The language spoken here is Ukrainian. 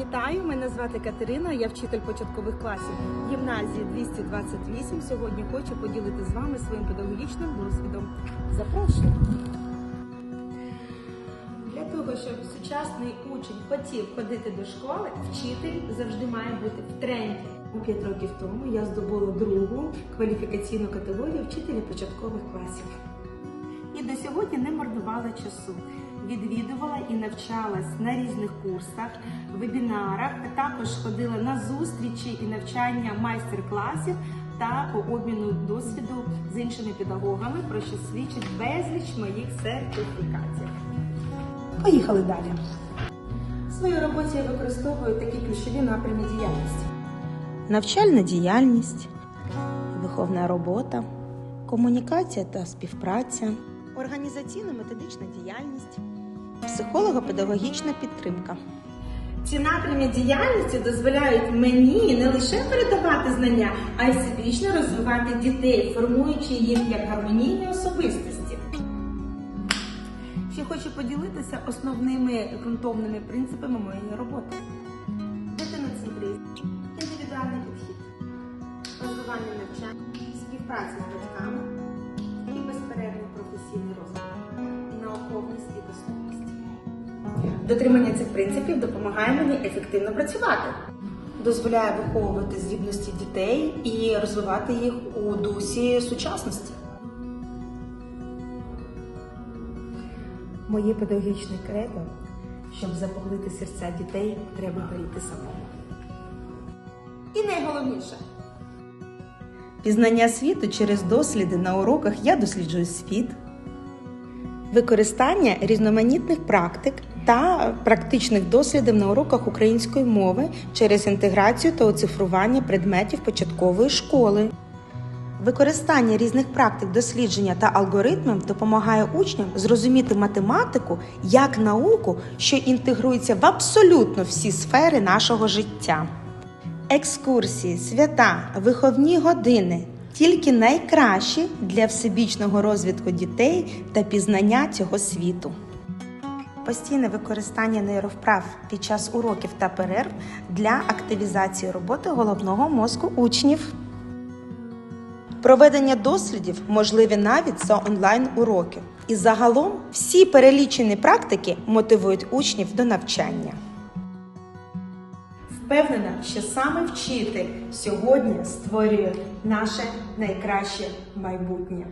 Вітаю, мене звати Катерина, я вчитель початкових класів гімназії 228. Сьогодні хочу поділити з вами своїм педагогічним досвідом. Запрошую. Для того, щоб сучасний учень хотів ходити до школи, вчитель завжди має бути в тренді. У П'ять років тому я здобула другу кваліфікаційну категорію вчителя початкових класів. І до сьогодні не марнувала часу. Відвідувала і навчалась на різних курсах, вебінарах. Також ходила на зустрічі і навчання майстер-класів та по обміну досвіду з іншими педагогами, про що свідчить безліч моїх сертифікатів. Поїхали далі. В своїй роботі я використовую такі ключові напрями діяльності: навчальна діяльність, виховна робота, комунікація та співпраця, організаційно-методична діяльність, психолого-педагогічна підтримка. Ці напрямі діяльності дозволяють мені не лише передавати знання, а й всебічно розвивати дітей, формуючи їх як гармонійні особистості. Ще хочу поділитися основними ґрунтовними принципами моєї роботи. Дитиноцентризм, індивідуальний підхід, розвивання навчання, співпраця з батьками безперервний професійний розвиток, науковність і доступність. Дотримання цих принципів допомагає мені ефективно працювати. Дозволяє виховувати здібності дітей і розвивати їх у дусі сучасності. Моє педагогічне кредо, щоб запалити серця дітей, треба горіти самому. І найголовніше Пізнання світу через досліди на уроках я досліджую світ. Використання різноманітних практик та практичних дослідів на уроках української мови через інтеграцію та оцифрування предметів початкової школи. Використання різних практик дослідження та алгоритмів допомагає учням зрозуміти математику як науку, що інтегрується в абсолютно всі сфери нашого життя. Екскурсії, свята, виховні години тільки найкращі для всебічного розвитку дітей та пізнання цього світу. Постійне використання нейровправ під час уроків та перерв для активізації роботи головного мозку учнів. Проведення дослідів можливі навіть за онлайн-уроки. І загалом всі перелічені практики мотивують учнів до навчання. Впевнена, що саме вчитель сьогодні створює наше найкраще майбутнє.